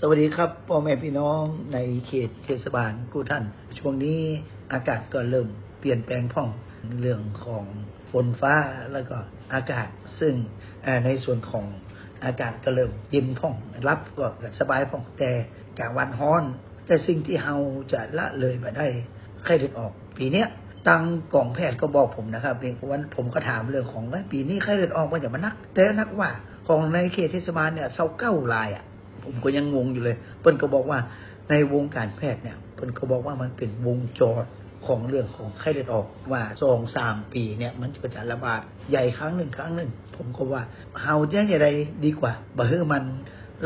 สวัสดีครับพ่อแม่พี่น้องในเขตเทศบาลกูท่าน ช่วงนี้อากาศก็เริ่มเปลี่ยนแปลงพ่องเรื่องของฝนฟ้าแล้วก็อากาศซึ่งในส่วนของอากาศก็เริ่มเย็นพ่องรับก็สบายพ่องแต่กลางวันร้อน แต่สิ่งที่เราจะละเลยมาได้ไข้เลือดออก ปีเนี้ยตังกล่องแพทย์ก็บอกผมนะครับเองวันผมก็ถามเรื่องของว่าปีนี้ไข้เลือดออกมันจะมานัก แต่นักว่าของในเขตเทศบาลเนี่ยเศร้าเก้ารายอะ ผมก็ยังงงอยู่เลย เปิ้นก็บอกว่าในวงการแพทย์เนี่ยเปิ้นก็บอกว่ามันเป็นวงจรของเรื่องของไข้เลือดออกว่าสองสามปีเนี่ยมันก็จะระบาดใหญ่ครั้งหนึ่งครั้งหนึ่ง ผมก็ว่าเฮาจะอย่างไรดีกว่าบ่ให้มัน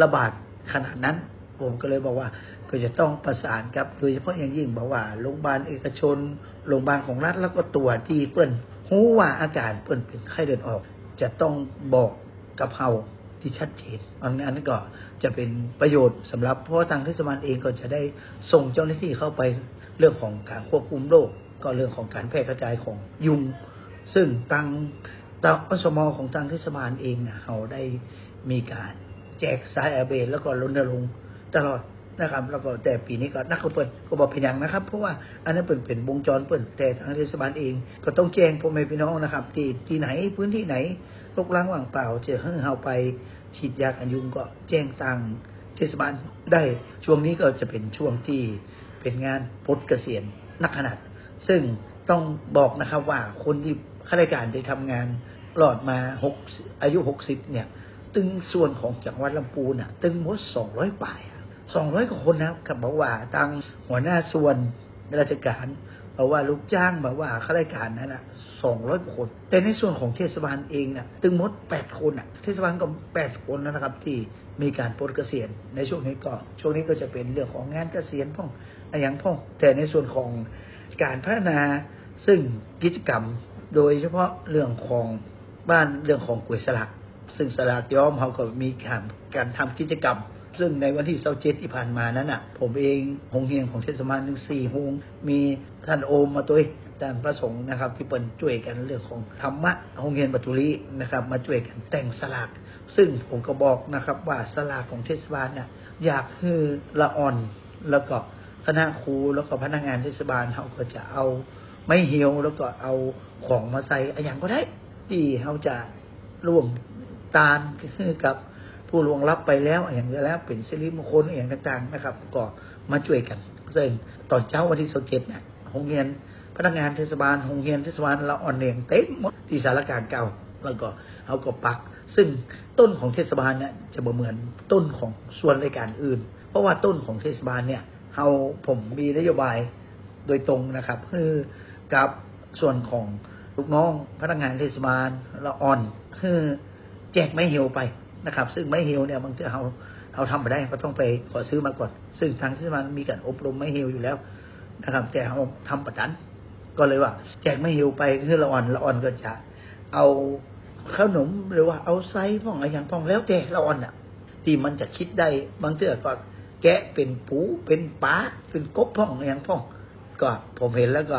ระบาดขนาดนั้น ผมก็เลยบอกว่าก็จะต้องประสานกับโดยเฉพาะอย่างยิ่งบอกว่าโรงพยาบาลเอกชนโรงพยาบาลของรัฐแล้วก็ตัวที่เปิ้นรู้ว่าอาการเปิ้นเป็นไข้เลือดออก จะต้องบอกกับเฮา ที่ชัดเจนอันนั้นก็จะเป็นประโยชน์สำหรับเพราะว่าทางเทศบาลเองก็จะได้ส่งเจ้าหน้าที่เข้าไปเรื่องของการควบคุมโรคก็เรื่องของการแพร่กระจายของยุง ซึ่งทางทางอสมของทางเทศบาลเองนะเราได้มีการแจกสายแอร์เบนแล้วก็รณรงค์ตลอด นะครับ แล้วก็แต่ปีนี้ก็นักเปิดก็บอกเป็นอย่างนะครับ เพราะว่าอันนั้นเป็นเป็นวงจรเปิดแต่ทางเทศบาลเอง ก็ต้องแจ้งพ่อแม่พี่น้องนะครับ ที่ที่ไหนพื้นที่ไหนรกร้างว่างเปล่าเจอให้เราไปฉีดยากันยุงก็แจ้งทางเทศบาลได้ช่วงนี้ก็จะเป็นช่วงที่เป็นงานพดเกษียณนักขนาด ซึ่งต้องบอกนะครับว่าคนที่ข้าราชการที่ทำงานหลอดมาหกอายุหกสิบเนี่ย ตึงส่วนของจังหวัดลำพูนอะ ตึงหมดสองร้อยป่าย สองร้อยกว่าคนนะครับบอกว่าทางหัวหน้าส่วนราชการบอกว่าลูกจ้างบอกว่าข้าราชการนั้นอะสองร้อยคน แต่ในส่วนของเทศบาลเองอะตึงมดแปดคนอะเทศบาลก็แปดคนนะครับ ที่มีการปลดเกษียณในช่วงนี้ก็ช่วงนี้ก็จะเป็นเรื่องของงานเกษียณพ่องอย่างพ่องแต่ในส่วนของการพัฒนาซึ่งกิจกรรมโดยเฉพาะเรื่องของบ้านเรื่องของกล้วยสลัก ซึ่งสลากย้อมเขาก็มีการการทำกิจกรรม ซึ่งในวันที่เสาร์เจ็ดที่ผ่านมานั้นอะ ผมเองหงเฮียงของเทศบาลหนึ่งสี่หงมีท่านโอมมาตัวอาจารย์ประสงค์นะครับที่เปิ่นช่วยกันเรื่องของธรรมะหงเฮียนปัตุลีนะครับ มาช่วยกันแต่งสลาก ซึ่งผมก็บอกนะครับว่าสลากของเทศบาลเนี่ยอยากให้ละอ่อนแล้วก็คณะครูแล้วก็พนักงานเทศบาลเขาก็จะเอาไม้เหี่ยวแล้วก็เอาของมาใส่อะไรอย่างก็ได้ ที่เขาจะร่วมตาลคือกับ ผู้ลวงรับไปแล้วอย่างนี้แล้วเป็นสิริมงคลอย่างต่างๆนะครับ ก็มาช่วยกันซึ่งตอนเช้าวันที่สิบเจ็ดเนี่ยโรงเรียนพนักงานเทศบาลโรงเรียนเทศบาลละอ่อนเนียงเต็มหมดที่สารการเก่าแล้วก็เอาก็ปัก ซึ่งต้นของเทศบาลเนี่ยจะเหมือนต้นของส่วนรายการอื่น เพราะว่าต้นของเทศบาลเนี่ยเราผมมีนโยบายโดยตรงนะครับคือกับส่วนของลูกน้องพนักงานเทศบาลละอ่อนคือแจกไม้เหี่ยวไป นะครับ ซึ่งไม้เหี่ยวเนี่ยบางทีเราเราทำไปได้ก็ต้องไปขอซื้อมาก่อน ซึ่งทางที่มันมีการอบรมไม้เหี่ยวอยู่แล้วนะครับ แต่เราทำประจันก็เลยว่า แจกไม้เหี่ยวไปคือละอ่อนละอ่อนก็จะเอาขนมหรือว่าเอาไส้พ่องอะไรอย่างพ่องแล้วแต่ละอ่อนอะ ที่มันจะคิดได้บางเทื่อก็แกะเป็นปูเป็นปลาเป็นกบพ่องอะไรอย่างพ่อง ก็ผมเห็นแล้วก็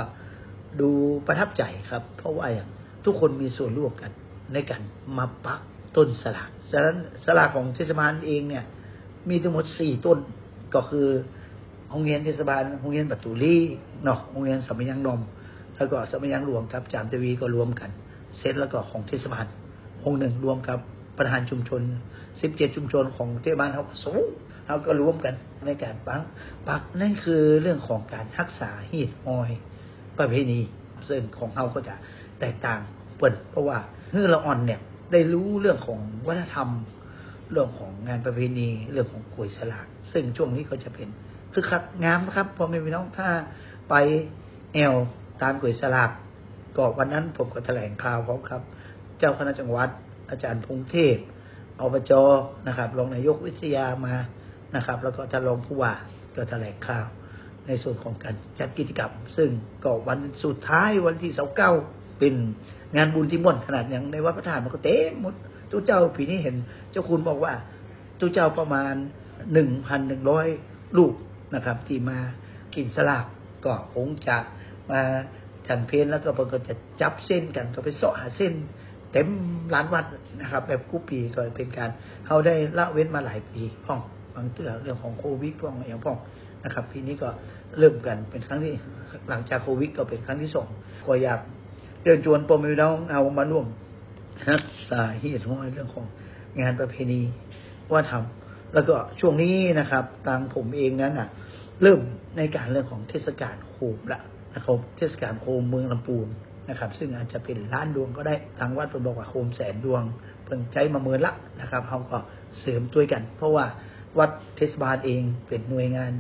ดูประทับใจครับ เพราะว่าอย่างทุกคนมีส่วนร่วมกันในการมาปัก ต้นสลากฉะนั้นสลากของเทศบาลเองเนี่ย มีทั้งหมดสี่ต้นก็คือโรงเรียนเทศบาลโรงเรียนปัตูลีเนาะโรงเรียนสมัยยังนมแล้วก็สมัยยังหลวงครับจามทวีก็รวมกันเซตแล้วก็ของเทศบาลองค์หนึ่งรวมกับประธานชุมชนสิบเจ็ดชุมชนของเทศบาลเขาสูงเขาก็รวมกันในการปักปักนั่นคือเรื่องของการรักษาฮีดออยประเพณีซึ่งของเขาก็จะแตกต่างเปิ่นเพราะว่าเฮือละอ่อนเนี่ย ได้รู้เรื่องของวัฒนธรรม เรื่องของงานประเพณี เรื่องของกวยสลากซึ่งช่วงนี้ก็จะเป็นคือคัดงามนะครับพอแม่พี่น้องถ้าไปแอลตามกวยสลากก็วันนั้นผมก็แถลงข่าวพร้อมครับ เจ้าคณะจังหวัด อาจารย์พงเทพอบจนะครับรองนายกวิทยามานะครับ แล้วก็ท่านรองผู้ว่าก็แถลงข่าวในส่วนของการจัดกิจกรรม ซึ่งก็วันสุดท้ายวันที่เสาเก้า เป็นงานบุญที่ม่วนขนาดอย่างในวัดพระธาตุมันก็เต็มหมดทุกเจ้าผีนี้เห็น เจ้าคุณบอกว่าทุกเจ้าประมาณหนึ่งพันหนึ่งร้อยลูกนะครับ ที่มากินสลากก็คงจะมาฉันเพลนแล้วก็เพิ่นก็จะจับเส้นกันก็ไปเสาะหาเส้น เต็มร้านวัดนะครับ แบบกุปีก็เป็นการเขาได้ละเว้นมาหลายปีห้องบางเตือเรื่องของโควิดพวกอย่างพวกนะครับปีนี้ก็เริ่มกันเป็นครั้งที่หลังจากโควิดก็เป็นครั้งที่สองก็อยาก เดินชวนปมพี่น้องเอามาร่วมนะสาเหตุของเรื่องของงานประเพณีว่าทำแล้วก็ช่วงนี้นะครับทางผมเองนั้นอะ เริ่มในการเรื่องของเทศกาลโคมละนะครับเทศกาลโคมเมืองลำปูนนะครับ ซึ่งอาจจะเป็นล้านดวงก็ได้ทางวัดเพิ่นบอกว่าโคมแสนดวง เพิ่งใจมาเมินละนะครับเขาก็เสริมด้วยกัน เพราะว่าวัดเทศบาลเองเป็นหน่วยงาน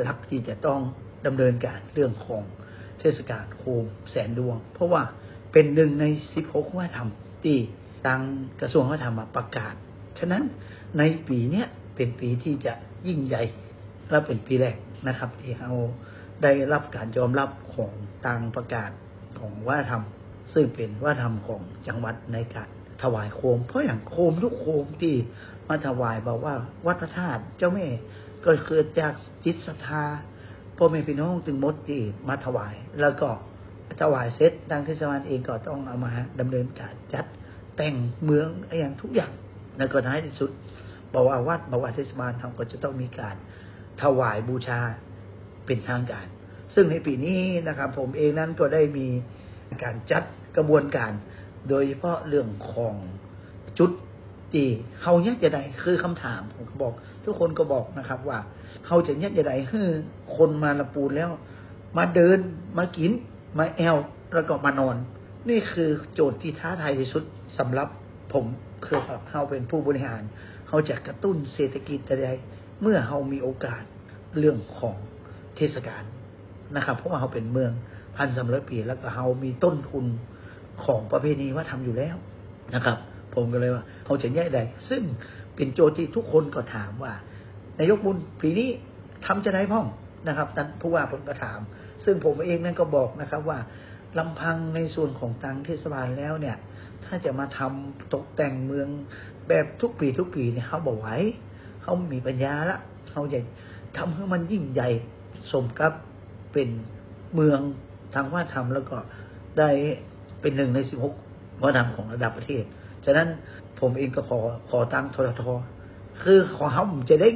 หลักที่จะต้องดำเนินการเรื่องของเทศกาลโคมแสนดวง เพราะว่า เป็นหนึ่งในสิบหกวัฒนธรรมที่ทางกระทรวงวัฒนธรรมมาประกาศ ฉะนั้นในปีเนี้ยเป็นปีที่จะยิ่งใหญ่และเป็นปีแรกนะครับ ที่เราได้รับการยอมรับของทางประกาศของวัฒนธรรม ซึ่งเป็นวัฒนธรรมของจังหวัดในการถวายโคม เพราะอย่างโคมทุกโคมที่มาถวายบอกว่าวัดพระธาตุเจ้าแม่ก็เกิดจากจิตศรัทธาพ่อแม่พี่น้องจึงมดที่มาถวายแล้วก็ ถวายเสร็จทางเทศบาลเองก็ต้องเอามาดำเนินการจัดแต่งเมืองอย่างทุกอย่างแล้วก็ท้ายที่สุดบอกว่าวัดบอกว่าเทศบาลทำก็จะต้องมีการถวายบูชาเป็นทางการ ซึ่งในปีนี้นะครับ ผมเองนั้นก็ได้มีการจัดกระบวนการ โดยเฉพาะเรื่องของจุดที่เขาเนี้ยจะได้คือคำถามผมก็บอก ทุกคนก็บอกนะครับ ว่าเขาจะเนี้ยจะได้คือคนมาละปูนแล้ว มาเดินมากิน มาแอลแล้วก็มานอน นี่คือโจทย์ที่ท้าทายที่สุดสำหรับผมคือเขาเป็นผู้บริหารเขาจะกระตุ้นเศรษฐกิจได้เมื่อเขามีโอกาสเรื่องของเทศกาลนะครับ เพราะว่าเขาเป็นเมืองพันสำร้อยปี แล้วก็เขามีต้นทุนของประเพณีว่าทำอยู่แล้วนะครับ ผมก็เลยว่าเขาจะแยกใดซึ่งเป็นโจทย์ที่ทุกคนก็ถามว่านายกบุญปีนี้ทำจะได้พ่องนะครับท่านผู้ว่าผมก็ถาม ซึ่งผมเองนั้นก็บอกนะครับว่าลำพังในส่วนของตังเทศบาลแล้วเนี่ย ถ้าจะมาทำตกแต่งเมืองแบบทุกปีทุกปีเนี่ยเขาบอกไหวเขามีปัญญาละเขาจะทำให้มันยิ่งใหญ่สมกับเป็นเมืองทางว่าทำแล้วก็ได้เป็นหนึ่งในสิบหกวัฒนธรรมของระดับประเทศ ฉะนั้นผมเองก็ขอขอตั้งททท คือขอเขาจะได้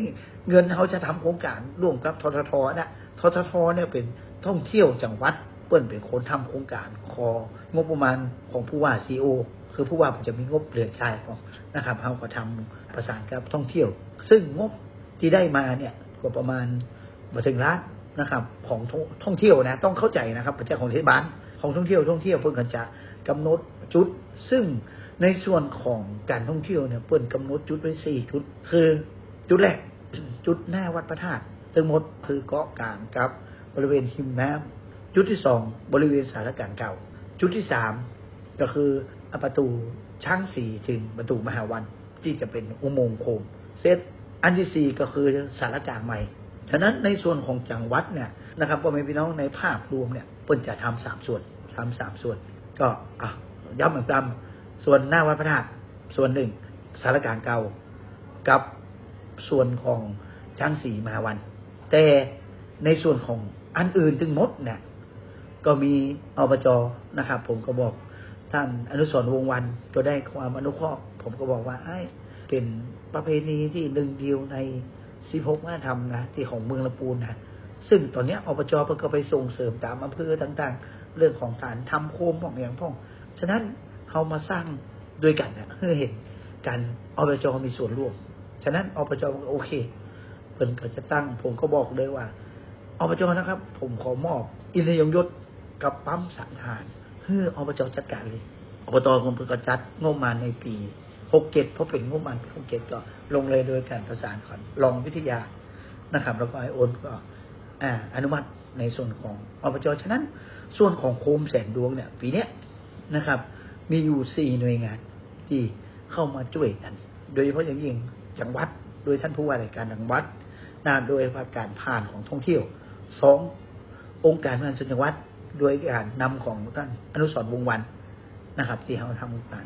เงินเขาจะทำโครงการร่วมกับทททนะทททเนี่ยเป็น ท่องเที่ยวจังหวัดเปิ้นเป็นคนทำโครงการของบประมาณของผู้ว่าซีโอคือผู้ว่าผมจะมีงบเหลือใช้ของนะครับเขาก็ทำประสานกับท่องเที่ยว ซึ่งงบที่ได้มาเนี่ยก็ประมาณมาถึงล้านนะครับ ของท่องเที่ยวนะต้องเข้าใจนะครับประเทศของเทศบาลของท่องเที่ยวท่องเที่ยวเพื่อนกันจะกำหนดจุด ซึ่งในส่วนของการท่องเที่ยวเนี่ยเปิ้นกำหนดจุดไว้สี่จุด คือจุดแรกจุดหน้าวัดพระธาตุทั้งหมดคือเกาะกลางกับ บริเวณหิมน้ำจุดที่สองบริเวณสารกลางเก่า จุดที่สามก็คือประตูช่างสีถึงประตูมหาวันที่จะเป็นอุโมงค์โคมเซตอันที่สี่ก็คือสารกลางใหม่ ฉะนั้นในส่วนของจังหวัดเนี่ยนะครับพ่อแม่พี่น้องในภาพรวมเนี่ยเปิ้นจะทำสามส่วนทำสามส่วน ก็อะย้ำเหมือนกันส่วนหน้าวัดพระธาตุส่วนหนึ่งสารกลางเก่ากับส่วนของช่างสีมหาวัน แต่ในส่วนของ อันอื่นถึงหมดเนี่ยก็มีอบจนะครับ ผมก็บอกท่านอนุสรวงวันก็ได้ความอนุเคราะห์ผมก็บอกว่าไอ้เป็นประเพณีที่หนึ่งเดียวในสิบหกวัฒนธรรมนะที่ของเมืองละปูนนะซึ่งตอนนี้อบจเพิ่งก็ไปส่งเสริมตามอำเภอต่างๆ เรื่องของการทำโคมของอย่างพ่องฉะนั้นเขามาสร้างด้วยกันนะเพื่อเห็นการอบจมีส่วนร่วม ฉะนั้นอบจโอเคเพิ่นก็จะตั้ง ผมก็บอกเลยว่า อบจนะครับ ผมขอมอบ อินทรยงยศกับปั๊มสังหารเพื่ออบจจัดการเลยอบตกรมก็จัดงบมาในปีหกเจ็ดเพราะเป็นงบมาปีหกเจ็ดก็ลงเลยโดยการประสานก่อนรองวิทยานะครับ แล้วก็ไอโอนก็อนุมัติในส่วนของอบจฉะนั้น ส่วนของโคมแสนดวงเนี่ย ปีเนี้ยนะครับ มีอยู่สี่หน่วยงานที่เข้ามาช่วยกัน โดยเฉพาะอย่างยิ่งจังหวัด โดยท่านผู้ว่าราชการจังหวัดนาโดยภาการผ่านของท่องเที่ยว สององค์การบริหารชนจังหวัดโดยการนำของท่านอนุสรณ์วงวันนะครับ ที่เขาทำโครงการ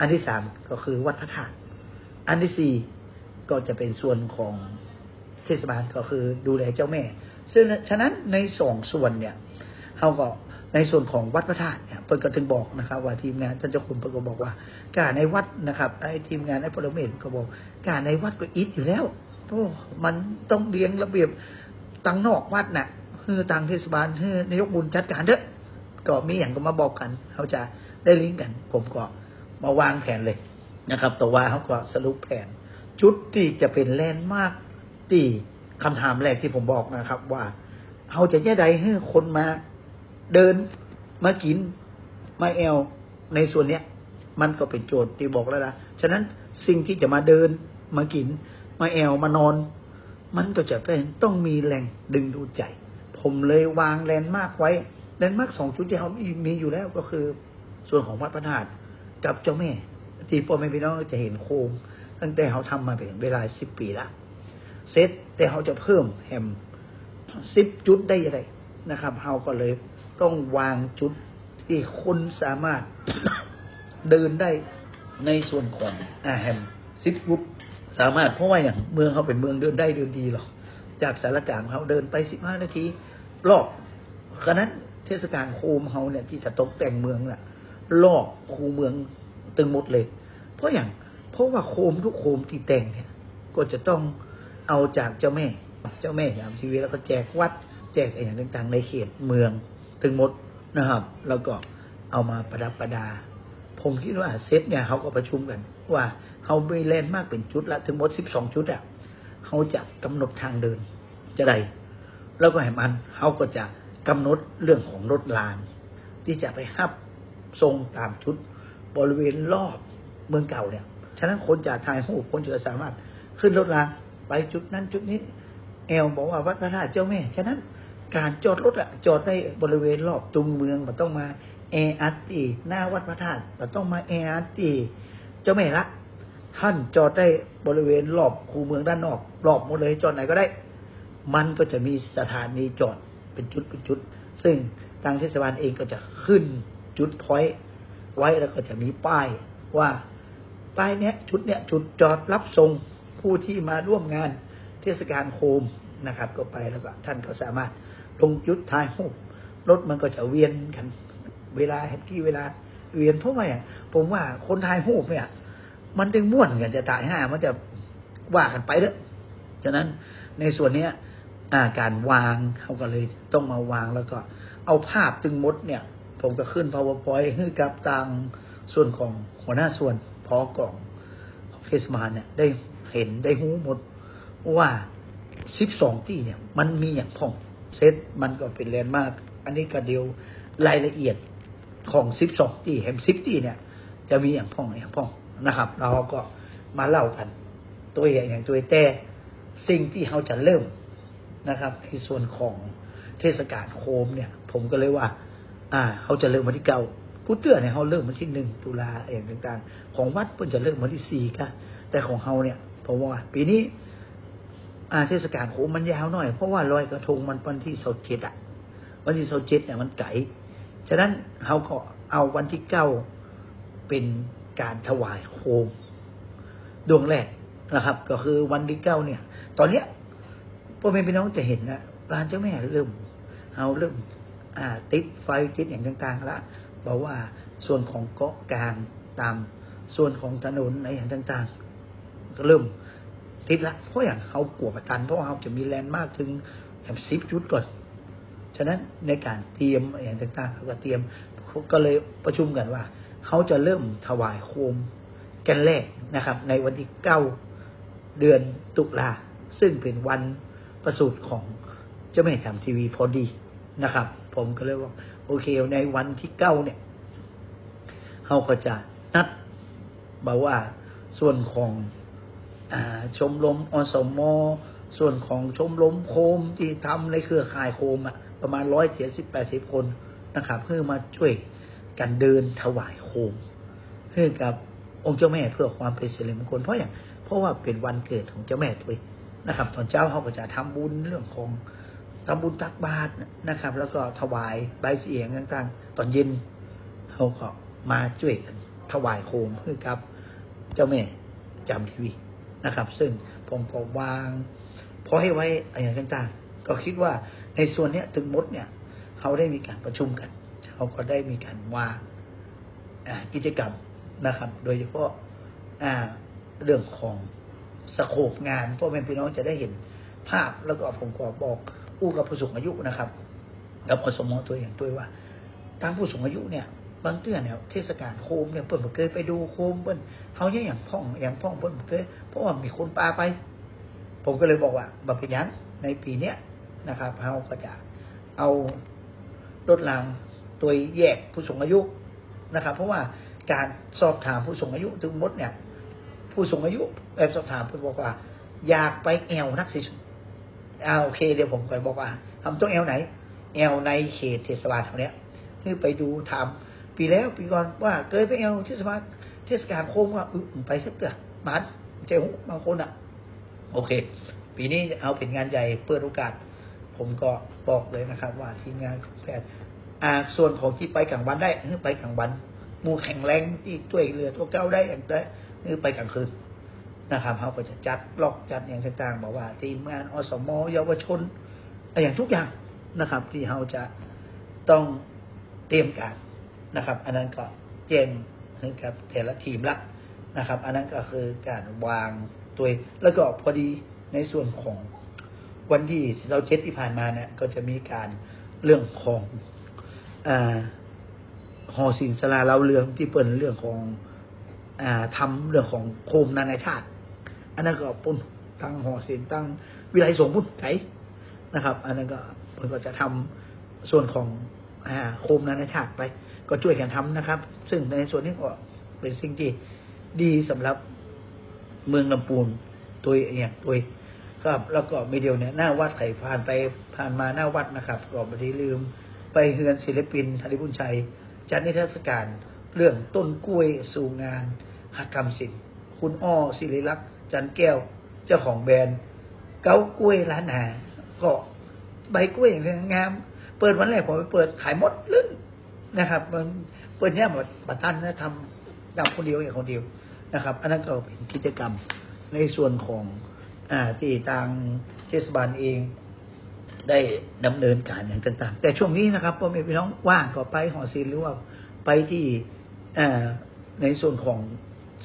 อันที่สามก็คือวัดพระธาตุอันที่สี่ก็จะเป็นส่วนของเทศบาลก็คือดูแลเจ้าแม่ ซึ่งฉะนั้นในสองส่วนเนี่ยเขาก็ในส่วนของวัดพระธาตุเนี่ยเพิ่นก็ถึงบอกนะครับ ว่าทีมงานท่านเจ้าคุณเพิ่นก็บอกว่า การในวัดนะครับไอ้ทีมงานไอ้พลเมศก็บอก การในวัดก็อิดอยู่แล้วโอ้มันต้องเลี้ยงระเบียบ ตังนอกวัดน่ะคือตังเทศบาลคือนายกบุญจัดการเด้อก็มีอย่างก็มาบอกกันเขาจะได้ลิงก์กัน ผมก็มาวางแผนเลยนะครับต่ว่าเขาก็สรุปแผน จุดที่จะเป็นแลนด์มาร์กที่คำถามแรกที่ผมบอกนะครับ ว่าเขาจะแย่ใดให้คนมาเดินมากินมาแอลในส่วนเนี้ย มันก็เป็นโจทย์ที่บอกแล้วนะฉะนั้นสิ่งที่จะมาเดินมากิน มาแอลมานอน มันก็จะเป็นต้องมีแรงดึงดูดใจ ผมเลยวางแลนด์มาร์กไว้แลนด์มาร์กสองจุดที่เขามีอยู่แล้วก็คือ ส่วนของวัดพระธาตุกับเจ้าแม่ ที่พ่อแม่พี่น้องจะเห็นโคมตั้งแต่เขาทำมาเป็นเวลาสิบปีละเซตแต่เขาจะเพิ่มแฮมสิบจุดได้ยังไงนะครับเขาก็เลยต้องวางจุดที่คนสามารถเดินได้ในส่วนของอาแฮมสิบจุด สามารถเพราะว่าอย่างเมืองเขาเป็นเมืองเดินได้เดินดีหรอกจากสารกลางเขาเดินไปสิบห้านาทีรอบฉะนั้นเทศกาลโคมเขาเนี่ยที่จะตกแต่งเมืองน่ะรอบคูเมืองตึงหมดเลย เพราะอย่างเพราะว่าโคมทุกโคมที่แต่งเนี่ย ก็จะต้องเอาจากเจ้าแม่ เจ้าแม่ยามชีวิตแล้วก็แจกวัด แจกอย่างต่างๆ ในเขตเมืองถึงหมดนะครับ แล้วก็เอามาประดับประดา ผมคิดว่าเซตเนี่ยเขาก็ประชุมกันว่า เขาไม่เล่นมากเป็นชุดละถึงหมดสิบสองชุดอะเขาจะกำหนดทางเดินจะได้แล้วก็ให้มันเขาก็จะกำหนดเรื่องของรถราง ที่จะไปฮับทรงตามชุด บริเวณรอบเมืองเก่าเนี่ยฉะนั้นคนจากทายหูคนจะสามารถขึ้นรถรางไปจุดนั้นจุดนี้ แอลบอกว่าวัดพระธาตุเจ้าแม่ฉะนั้นการจอดรถอะจอดในบริเวณรอบตุงเมืองมันต้องมาแออัดตีหน้าวัดพระธาตุมันต้องมาแออัดตีเจ้าแม่ละ ท่านจอดได้บริเวณรอบคูเมืองด้านนอก รอบหมดเลยจอดไหนก็ได้ มันก็จะมีสถานีจอดเป็นจุดเป็นจุด ซึ่งทางเทศบาลเองก็จะขึ้นจุดพอยต์ไว้แล้วก็จะมีป้ายว่าป้ายเนี้ยชุดเนี้ยจุดจอดรับส่งผู้ที่มาร่วมงานเทศกาลโคมนะครับ ก็ไปแล้วก็ท่านก็สามารถลงจุดท้ายหูปรถมันก็จะเวียนกัน เวลาแฮปปี้เวลาเวียนเพราะว่าผมว่าคนทายหูปเนี่ย มันจึงม่วนกันจะตายห้ามันจะว่ากันไปเด้อฉะนั้นในส่วนเนี้ยอาการวางเขาก็เลยต้องมาวางแล้วก็ เอาภาพจึงมดเนี่ย ผมก็ขึ้น powerpoint ให้กับทางส่วนของหัวหน้าส่วนพอกล่องเทศบาลเนี่ย ได้เห็นได้หูหมดว่าสิบสองที่เนี่ย มันมีอย่างพ่องเซตมันก็เป็นแลนด์มาก อันนี้ก็เดียวรายละเอียดของสิบสองที่แฮมสิบที่เนี่ย จะมีอย่างพ่องอย่างพ่อง นะครับเราก็มาเล่ากัน ตัวอย่างอย่างตัวแต่สิ่งที่เขาจะเริ่มนะครับในส่วนของเทศกาลโคมเนี่ย ผมก็เลยว่า อ่าเขาจะเริ่มวันที่เก้ากูเตือนเนี่ยเขาเริ่มวันที่หนึ่งตุลาอย่างต่าง ๆ ของวัดเพิ่นจะเริ่มวันที่สี่ค่ะแต่ของเขาเนี่ยผมว่าปีนี้อ่าเทศกาลโคมมันยาวหน่อยเพราะว่าลอยกระทงมันวันที่สิบเจ็ดอะวันที่สิบเจ็ดเนี่ยมันไก่ฉะนั้นเขาก็เอาวันที่เก้าเป็น การถวายโคมดวงแรกนะครับ ก็คือวันที่เก้าเนี่ย ตอนเนี้ยพ่อแม่พี่น้องจะเห็นนะร้านเจ้าแม่เริ่ม เอาเริ่ม อ่า ติดไฟติดอย่างต่างๆละบอกว่าส่วนของเกาะกลางตามส่วนของถนนในอย่างต่างๆก็เริ่มติดละเพราะอย่างเขากลัวประกันเพราะเขาจะมีแลนด์มากถึงแถมสิบจุดก่อน ฉะนั้นในการเตรียมอย่างต่างๆเขาก็เตรียมก็เลยประชุมกันว่า เขาจะเริ่มถวายโคมกันแรกนะครับ ในวันที่เก้าเดือนตุลาซึ่งเป็นวันประสูติของเจ้าแม่ทำทีวีพอดีนะครับ ผมก็เลยว่า โอเค ในวันที่เก้าเนี่ยเขาก็จะนัดบอกว่าส่วนของอชมรมอสมส่วนของชมรมโคมที่ทำในเครือข่ายโคมอะประมาณร้อยเจ็ดสิบแปดสิบคนนะครับเพื่อมาช่วย กันเดินถวายโคมให้กับองค์เจ้าแม่เพื่อความเป็นสิริมงคลเพราะอย่างเพราะว่าเป็นวันเกิดของเจ้าแม่ด้วยนะครับ ตอนเช้าเขาก็จะทำบุญเรื่องของทำบุญตักบาตรนะครับ แล้วก็ถวายใบเสียงต่างๆ ตอนเย็นเขาก็มาช่วยกันถวายโคมเพื่อกับเจ้าแม่จำทีวีนะครับ ซึ่งผมก็วางพอให้ไว้อะไรต่างๆ ก็คิดว่าในส่วนเนี้ยถึงมดเนี่ย เขาได้มีการประชุมกัน เขาก็ได้มีการวางกิจกรรมนะครับ โดยเฉพาะเรื่องของสโคปงานพ่อแม่พี่น้องจะได้เห็นภาพแล้วก็ผมก็บอกอู้กับผู้สูงอายุนะครับกับอสมอตัวอย่างตัวว่าทางผู้สูงอายุเนี่ยบางเตื้อเนี่ยเทศกาลโคมเนี่ยเปิ้นเคยไปดูโคมเปิ้นเขาเนี่ยอย่างพ่องอย่างพ่องเปิ้นเคยเพราะว่ามีคนปลาไป ผมก็เลยบอกว่าบัเป็นหยังในปีเนี้ยนะครับเราก็จะเอารถราง ตัวแยกผู้สูงอายุนะครับ เพราะว่าการสอบถามผู้สูงอายุถึงมดเนี่ย ผู้สูงอายุแบบสอบถามเพิ่นบอกว่า อยากไปแอวนักสิอ่าโอเค เดี๋ยวผมก็บอกว่าทำต้องแอวไหน แอวในเขตเทศบาลเขาเนี้ยคือไปดูทำปีแล้วปีก่อนว่าเคยไปแอวเทศบาลเทศกาลโคมว่าอือไปสักเกือบมันเจ้าบางคนอะ โอเค ปีนี้เอาเป็นงานใหญ่เปิดโอกาส ผมก็บอกเลยนะครับ ว่าทีมงานแพทย์ อ่าส่วนของที่ไปกลางวันได้คือไปกลางวันมูแข็งแรงที่ช่วยเรือตัวเก้าได้อย่างได้คือไปกลางคืนนะครับเขาก็จะจัดล็อกจัดอย่างต่างๆบอกว่าทีมงานอสมเยาวชนอะไรอย่างทุกอย่างนะครับ ที่เขาจะต้องเตรียมการนะครับ อันนั้นก็แจ้งให้กับแต่ละทีมละนะครับ อันนั้นก็คือการวางตัวแล้วก็พอดีในส่วนของวันที่เราเช็ดที่ผ่านมาเนี่ยก็จะมีการเรื่องของ อ่าหอศิลสลาเราเรื่องที่เปิดเรื่องของอ่าทำเรื่องของโคมนานาชาติ อันนั้นก็ปุ่นตั้งหอศิลป์ตั้งวิไลสงฆ์พุ่นไทยนะครับ อันนั้นก็เพิ่นก็จะทำส่วนของอ่าโคมนานาชาติไป ก็ช่วยกันทำนะครับ ซึ่งในส่วนนี้ก็เป็นสิ่งที่ดีสำหรับเมืองลำปูนตัวเนี่ยตัวครับ แล้วก็มีเดียวเนี่ยหน้าวัดไข่ผ่านไปผ่านมาหน้าวัดนะครับ ก็ไม่ได้ลืม ไปเฮือนศิลปินธนิบุญชัย จัดนิทรรศการเรื่องต้นกล้วยสู่งานหักกรรมศิลป์คุณอ้อศิริลักษ์จันแก้วเจ้าของแบรนด์ เก้ากล้วยร้านอาหารก็ใบกล้วยอย่างงามเปิดวันแรกผมไปเปิดขายหมดลึ้งนะครับ มันเปิดเนี่ยหมดบัตรทันนะทำทำคนเดียวอย่างคนเดียวนะครับ อันนั้นก็เป็นกิจกรรมในส่วนของอ่าที่ทางเทศบาลเอง ได้ดำเนินการอย่างต่าง ๆ แต่ช่วงนี้นะครับพ่อแม่พี่น้องว่างก็ไปหอศิลป์หรือว่าไปที่ในส่วนของ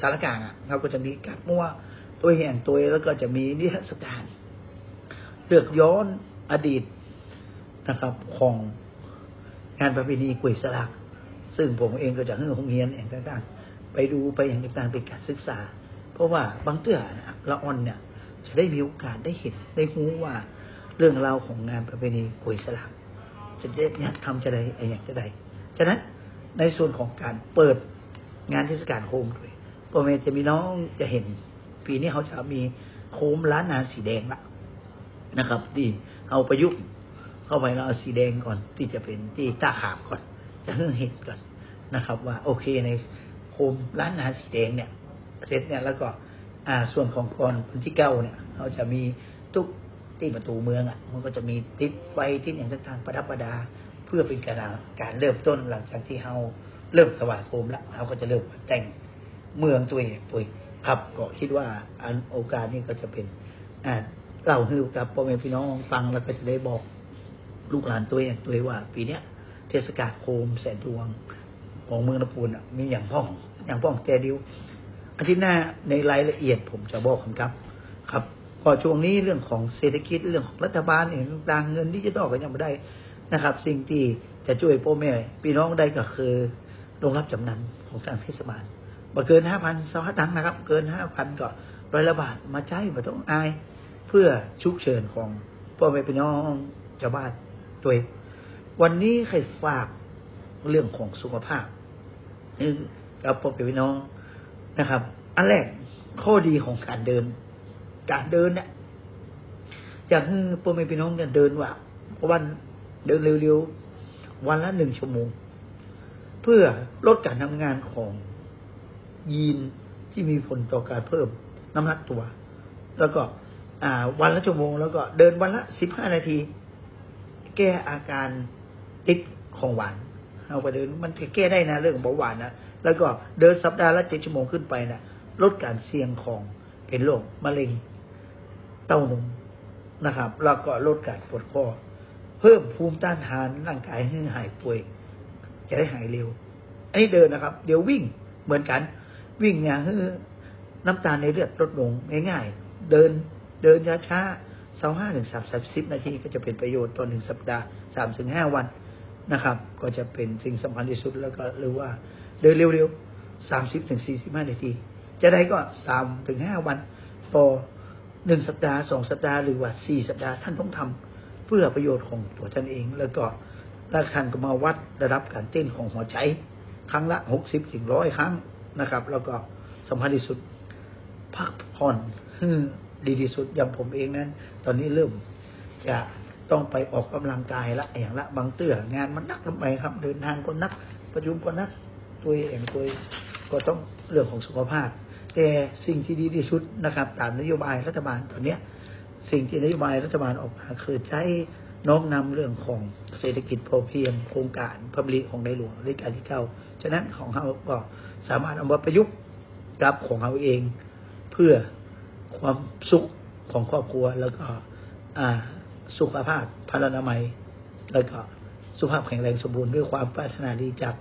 สารกลางอะเราก็จะมีกัดมั่วตัวแห่งตัวแล้วก็จะมีนิทรรศการเลือกย้อนอดีตนะครับของงานประเพณีกุยสลัก ซึ่งผมเองก็จะให้ห้องเรียนอย่างต่างๆไปดูไปอย่างต่างๆเป็นการศึกษา เพราะว่าบางเตื้อนะละอ่อนเนี่ย จะได้มีโอกาสได้เห็นได้รู้ว่า เรื่องราวของงานประเพณีกุยสลักจะได้อยากทำจะได้ไอ้อยากจะได้ฉะนั้นในส่วนของการเปิดงานเทศกาลโคมด้วยพ่อแม่จะมีน้องจะเห็นปีนี้เขาจะมีโคมล้านนาสีแดงละนะครับ ที่เอาประยุกต์เข้าไปแล้วเอาสีแดงก่อน ที่จะเป็นที่ตาขามก่อน จะเพิ่งเห็นก่อนนะครับ ว่าโอเคในโคมล้านนาสีแดงเนี่ยเสร็จเนี่ยแล้วก็อ่าส่วนของก่อนวันที่เก้าเนี่ยเขาจะมีทุก ที่ประตูเมืองอะ มันก็จะมีติดไฟติดอย่างต่างๆประดับประดา เพื่อเป็นการการเริ่มต้นหลังจากที่เราเริ่มถวายโคมแล้วเราก็จะเริ่มแต่งเมืองตัวเองตัวเองครับก็คิดว่าอันโอกาสนี้ก็จะเป็นอ่าเล่าให้กับพ่อแม่พี่น้องฟังแล้วก็จะได้บอกลูกหลานตัวเองตัวเองว่า ปีเนี้ย เทศกาลโคมแสนดวงของเมืองลำพูนอะมีอย่างพ่อง อย่างพ่องแต่เดียวอาทิตย์หน้าในรายละเอียดผมจะบอกครับ ครับ ก็ช่วงนี้เรื่องของเศรษฐกิจเรื่องของรัฐบาลเองต่างเงินดิจิตอลก็ยังไม่ได้นะครับ สิ่งที่จะช่วยพ่อแม่พี่น้องได้ก็คือโรงรับจำนำของทางเทศบาลบ่เกินห้าพันสวัสดังค์นะครับ เกินห้าพันก็ร้อยละบาทมาใช้มาต้องอาย เพื่อชุกเฉินของพ่อแม่พี่น้องชาวบ้านตัวเองวันนี้ใครฝากเรื่องของสุขภาพกับพ่อแม่พี่น้องนะครับ อันแรกข้อดีของการเดิน การเดินเนี่ยอยากให้พ่อแม่พี่น้องเนี่ยเดินว่าวันเดินเร็วๆวันละหนึ่งชั่วโมง เพื่อลดการทำงานของยีนที่มีผลต่อการเพิ่มน้ำหนักตัว แล้วก็อ่าวันละชั่วโมง แล้วก็เดินวันละสิบห้านาที แก้อาการติดของหวานเอาไปเดินมันแก้ได้นะเรื่องเบาหวานนะแล้วก็เดินสัปดาห์ละเจ็ดชั่วโมงขึ้นไปนะลดการเสี่ยงของเป็นโรคมะเร็ง เต้านมนะครับ แล้วก็ลดการปวดคอเพิ่มภูมิต้านทานร่างกายให้หายป่วย จะได้หายเร็ว อันนี้เดินนะครับ เดี๋ยววิ่งเหมือนกัน วิ่งเนี่ยคือน้ำตาลในเลือดลดลงง่ายๆ เดินเดินช้าๆสาห้าถึงสามสิบนาทีก็จะเป็นประโยชน์ต่อหนึ่งสัปดาห์สามถึงห้าวันนะครับ ก็จะเป็นสิ่งสำคัญที่สุดแล้วก็หรือว่าเดินเร็วๆสามสิบถึงสี่สิบห้านาที จะได้ก็สามถึงห้าวันต่อ หนึ่งสัปดาห์สองสัปดาห์หรือว่าสี่สัปดาห์ท่านต้องทำเพื่อประโยชน์ของตัวท่านเอง แล้วก็แล้วท่านก็มาวัดระดับการเต้นของหัวใจ ครั้งละหกสิบถึงร้อยครั้งนะครับ แล้วก็สำคัญที่สุดพักผ่อนดีที่สุดอย่างผมเองนั้น ตอนนี้เริ่มจะต้องไปออกกำลังกายละอย่างละบางเตื้องานมันนักลงไปครับ เดินทางก็นัก ประชุมก็นักตัวเองตัวก็ต้องเรื่องของสุขภาพ แต่สิ่งที่ดีที่สุดนะครับ ตามนโยบายรัฐบาลตอนเนี้ยสิ่งที่นโยบายรัฐบาลออกมาคือใช้น้อมนำเรื่องของเศรษฐกิจพอเพียง โครงการพระบริของในหลวงรัชกาลที่เก้าฉะนั้นของเราก็สามารถเอามาประยุกต์กับของเราเอง เพื่อความสุขของครอบครัวแล้วก็สุขภาพพลานามัย แล้วก็สุขภาพแข็งแรงสมบูรณ์ด้วยความปรารถนาดีจาก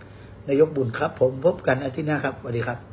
นายกบุญครับ ผมพบกันอาทิตย์หน้าครับสวัสดีครับ